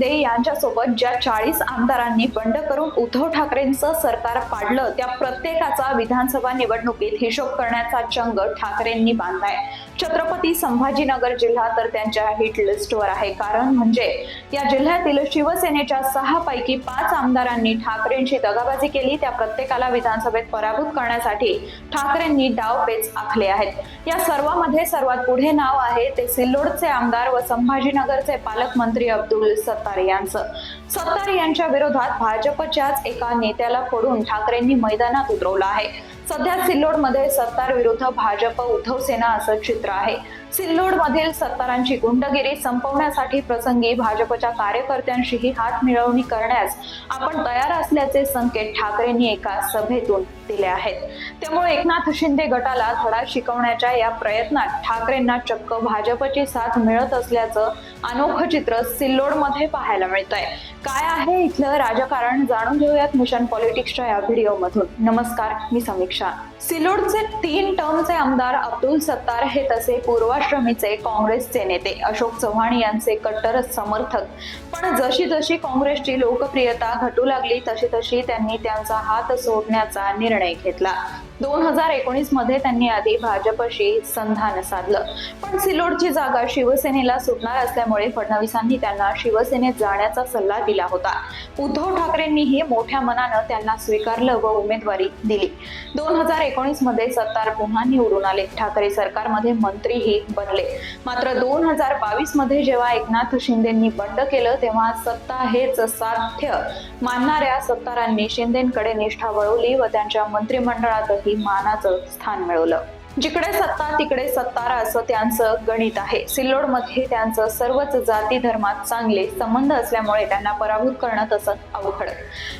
शिंदे यांच्यासोबत ज्या चाळीस आमदारांनी बंड करून उद्धव ठाकरेंचं सरकार पाडलं त्या प्रत्येकाचा विधानसभा निवडणुकीत हिशोब करण्याचा चंग ठाकरेंनी बांधलाय. छत्रपती संभाजीनगर जिल्हा तर त्यांच्या हिट लिस्टवर आहे. कारण म्हणजे या जिल्ह्यातील शिवसेनेच्या सहा पैकी पाच आमदारांनी ठाकरेंची दगाबाजी केली त्या प्रत्येकाला विधानसभेत पराभूत करण्यासाठी ठाकरेंनी डावपेच आखले आहेत. या सर्वांमध्ये सर्वात पुढे नाव आहे ते सिल्लोडचे आमदार व संभाजीनगरचे पालकमंत्री अब्दुल सत्ता सत्तार यांचं. सत्तारे यांच्या विरोधात भाजपच्याच एका नेत्याला फोडून ठाकरेंनी मैदानात उतरवलं आहे. सध्या सिल्लोडमध्ये सत्तार विरुद्ध भाजप उद्धव सेना असं चित्र आहे. सिल्लोड मधील सत्तारांची गुंडगिरी संपवण्यासाठी प्रसंगी भाजपच्या कार्यकर्त्यांशीही हात मिळवणी करण्यास आपण तयार असल्याचे संकेत ठाकरेंनी एका सभेतून दिले आहेत. त्यामुळे एकनाथ शिंदे गटाला धडा शिकवण्याच्या या प्रयत्नात ठाकरेंना चक्क भाजपची साथ मिळत असल्याचं अनोखं चित्र सिल्लोडमध्ये पाहायला मिळत आहे काय आहे इथलं राजकारण जाणून घेऊयात मिशन पॉलिटिक्सच्या या व्हिडिओमधून. नमस्कार मी समीक्षा. सिल्लोडचे तीन टर्मचे आमदार अब्दुल सत्तार हे तसे पूर्व पूर्वाश्रमीचे काँग्रेसचे नेते अशोक चव्हाण यांचे कट्टर समर्थक. पण जशी जशी काँग्रेसची लोकप्रियता घटू लागली तशी तशी त्यांनी त्यांचा हात सोडण्याचा निर्णय घेतला. दोन हजार एकोणीसमध्ये त्यांनी आधी भाजपशी संधान साधलं. पण सिल्लोडची जागा शिवसेनेला सुटणार असल्यामुळे फडणवीसांनी त्यांना शिवसेनेत जाण्याचा सल्ला दिला होता. उद्धव ठाकरेंनीही मोठ्या मनानं त्यांना स्वीकारलं व उमेदवारी दिली. दोन हजार एकोणीसमध्ये सत्तार पुन्हा निवडून आले. ठाकरे सरकारमध्ये मंत्रीही बनले. मात्र दोन हजार बावीसमध्ये जेव्हा एकनाथ शिंदेंनी बंड केलं तेव्हा सत्ता हेच साध्य मानणाऱ्या सत्तारांनी शिंदेकडे निष्ठा वळवली व त्यांच्या मंत्रिमंडळातही मानाचं स्थान मिळवलं. जिकडे सत्ता तिकडे सत्तारा असं त्यांचं गणित आहे. सिल्लोडमध्ये त्यांचं सर्वच जाती धर्मात चांगले संबंध असल्यामुळे त्यांना पराभूत करणं तसं अवघड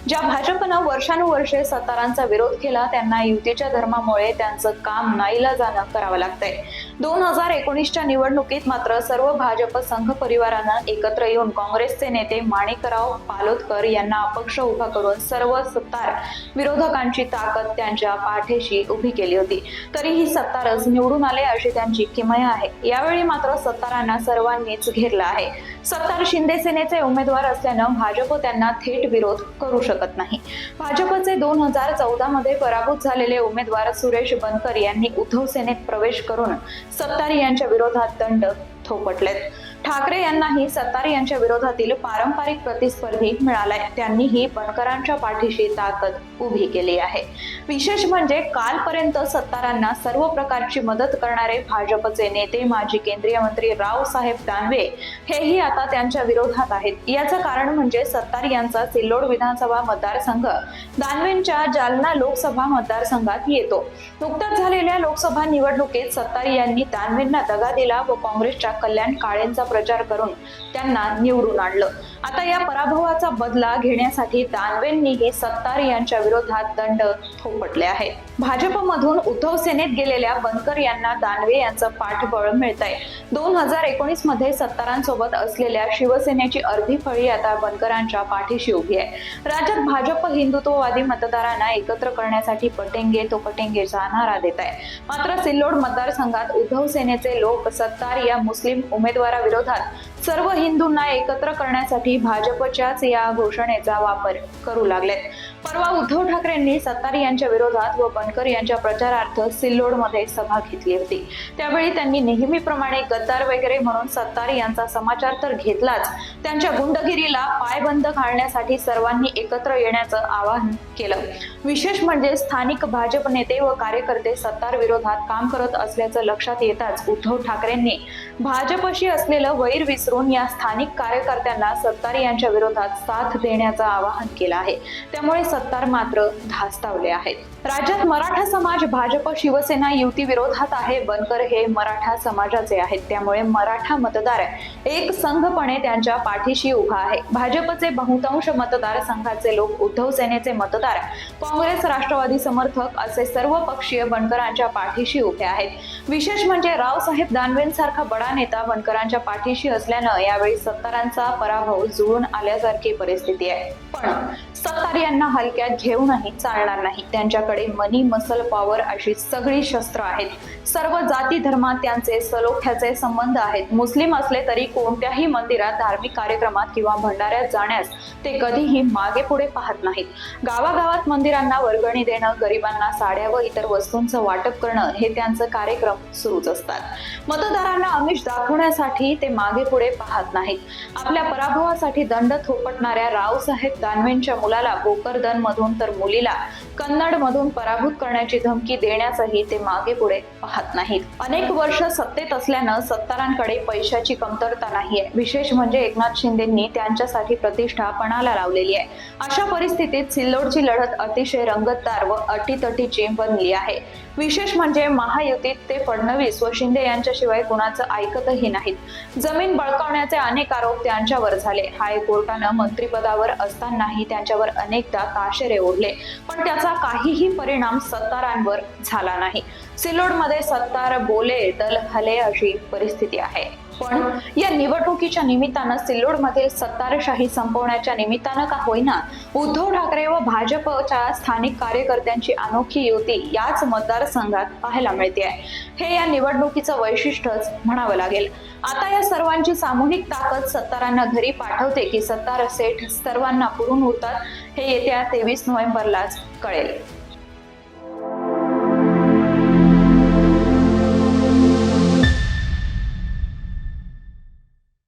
ज्या भाजपनं वर्षानुवर्षे सत्तारांचा विरोध केला त्यांना युतीच्या धर्मामुळे त्यांचं काम नाईला जाणं करावं लागतंय. दोन हजार एकोणीसच्या निवडणुकीत मात्र सर्व भाजप संघ परिवारानं एकत्र येऊन काँग्रेसचे नेते माणिकराव पालोदकर यांना अपक्ष उभा करून सर्व सत्तार विरोधकांची ताकद त्यांच्या पाठीशी उभी केली होती. तरीही सत्तारच निवडून आले अशी त्यांची किमया आहे. यावेळी मात्र सत्तारांना सर्वांनीच घेरलं आहे. सत्तार शिंदे सेनेचे उमेदवार असल्यानं भाजप त्यांना थेट विरोध करू शकत नाही. भाजपचे दोन हजार चौदा मध्ये पराभूत झालेले उमेदवार सुरेश बनकर यांनी उद्धव सेनेत प्रवेश करून सत्तार यांच्या विरोधात दंड थोपटलेत. ठाकरे यांनाही सत्तार यांच्या विरोधातील पारंपरिक प्रतिस्पर्धी मिळालाय. त्यांनीही बनकरांच्या पाठीशी ताकद उभी केली आहे. विशेष म्हणजे कालपर्यंत सत्तारांना सर्व प्रकारची मदत करणारे भाजपचे नेते माजी केंद्रीय मंत्री रावसाहेब दानवे हेही आता त्यांच्या विरोधात आहेत. याचं कारण म्हणजे सत्तार यांचा सिल्लोड विधानसभा मतदारसंघ दानवेंच्या जालना लोकसभा मतदारसंघात येतो. नुकत्याच झालेल्या लोकसभा निवडणुकीत सत्तार यांनी दानवेंना दगा दिला व काँग्रेसच्या कल्याण काळेंचा प्रचार करून त्यांना निवडून आणलं. आता या पराभवाचा बदला घेण्यासाठी दानवेंनीही सत्तार यांच्या विरोधात दंड थोपटले आहे भाजपमधून उद्धव सेनेत गेलेल्या बनकर यांना दानवे यांचं पाठबळ मिळत आहे दोन हजार एकोणीसमध्ये सत्तारांसोबत असलेल्या शिवसेनेची अर्धी फळी आता बनकरांच्या पाठीशी उभी आहे. राज्यात भाजप हिंदुत्ववादी मतदारांना एकत्र करण्यासाठी पटेंगे तो पटेंगेचा नारा देत आहे मात्र सिल्लोड मतदारसंघात उद्धव सेनेचे लोक सत्तार या मुस्लिम उमेदवाराविरोधात सर्व हिंदूंना एकत्र करण्यासाठी भाजपच्याच या घोषणेचा वापर करू लागलेत. परवा उद्धव ठाकरेंनी सत्तार यांच्या विरोधात व जानकर यांच्या प्रचारार्थ सिल्लोडमध्ये सभा घेतली होती. त्यावेळी त्यांनी नेहमीप्रमाणे गद्दार वगैरे म्हणून सत्तार यांचा समाचार तर घेतलाच. त्यांच्या गुंडगिरीला पायबंद घालण्यासाठी सर्वांनी एकत्र येण्याचं आवाहन केलं. विशेष म्हणजे स्थानिक भाजप नेते व कार्यकर्ते सत्तार विरोधात काम करत असल्याचं लक्षात येताच उद्धव ठाकरेंनी भाजपशी असलेलं वैर विसरून या स्थानिक कार्यकर्त्यांना सत्तार यांच्या विरोधात साथ देण्याचं आवाहन केलं आहे. त्यामुळे सत्तार मात्र धास्तावले आहेत. राज्यात मराठा समाज भाजप शिवसेना युती विरोधात आहे. बनकर हे मराठा समाजाचे आहेत. त्यामुळे मराठा मतदार एक संघपणे त्यांच्या पाठीशी उभा आहे. भाजपचे बहुतांश मतदार संघाचे लोक उद्धव सेनेचे मतदार काँग्रेस राष्ट्रवादी समर्थक असे सर्व पक्षीय बनकरांच्या पाठीशी उभे आहेत. विशेष म्हणजे रावसाहेब दानवेंसारखा बडा नेता बनकरांच्या पाठीशी असल्यानं यावेळी सत्तारांचा पराभव जुळून आल्यासारखी परिस्थिती आहे. पण सत्तार यांना हलक्यात घेऊनही चालणार नाही. त्यांच्या त्यांच्याकडे मनी मसल पॉवर अशी सगळी शस्त्र आहेत. सर्व जाती धर्मात त्यांचे सलोख्याचे संबंध आहेत. मुस्लिम असले तरी कोणत्याही मंदिरात धार्मिक कार्यक्रमात किंवा भंडाऱ्यात जाण्यास ते कधीही मागे पुढे पाहत नाहीत. गावागावात मंदिरांना वर्गणी देणं गरिबांना साड्या व इतर वस्तूंचं वाटप करणं हे त्यांचं कार्यक्रम सुरूच असतात. मतदारांना आमिष दाखवण्यासाठी ते मागे पुढे पाहत नाहीत. आपल्या पराभवासाठी दंड थोपटणाऱ्या रावसाहेब दानवेंच्या मुलाला भोकरदन मधून तर मुलीला कन्नड मधून पराभूत करण्याची धमकी देण्यासही ते मागे पुढे पाहत नाहीत. अनेक वर्ष सत्तेत असल्यानं सत्तारांकडे पैशाची कमतरता नाहीये विशेष म्हणजे एकनाथ शिंदेंनी त्यांच्यासाठी प्रतिष्ठा पणाला लावलेली आहे. अशा परिस्थितीत सिल्लोडची लढत अतिशय रंगतदार व अटीतटीची बनली आहे. विशेष म्हणजे महायुतीत ते फडणवीस व शिंदे यांच्याशिवाय कुणाचं ऐकतही नाहीत. जमीन बळकावण्याचे अनेक आरोप त्यांच्यावर झाले. हायकोर्टानं मंत्रिपदावर असतानाही त्यांच्यावर अनेकदा ताशेरे ओढले. पण त्याचा काहीही परिणाम सत्तारांवर झाला नाही. सिल्लोडमध्ये सत्तार बोले दल हले अशी परिस्थिती आहे. पण या निवडणुकीच्या निमित्तानं सिल्लोडमधील सत्तारशाही संपवण्याच्या निमित्तानं का होईना उद्धव ठाकरे व भाजपच्या स्थानिक कार्यकर्त्यांची अनोखी युती याच मतदारसंघात पाहायला मिळते आहे हे या निवडणुकीचं वैशिष्ट्यच म्हणावं लागेल. आता या सर्वांची सामूहिक ताकद सत्तारांना घरी पाठवते की सत्तार सेठ सर्वांना पुरून उरतात हे येत्या तेवीस नोव्हेंबरलाच कळेल.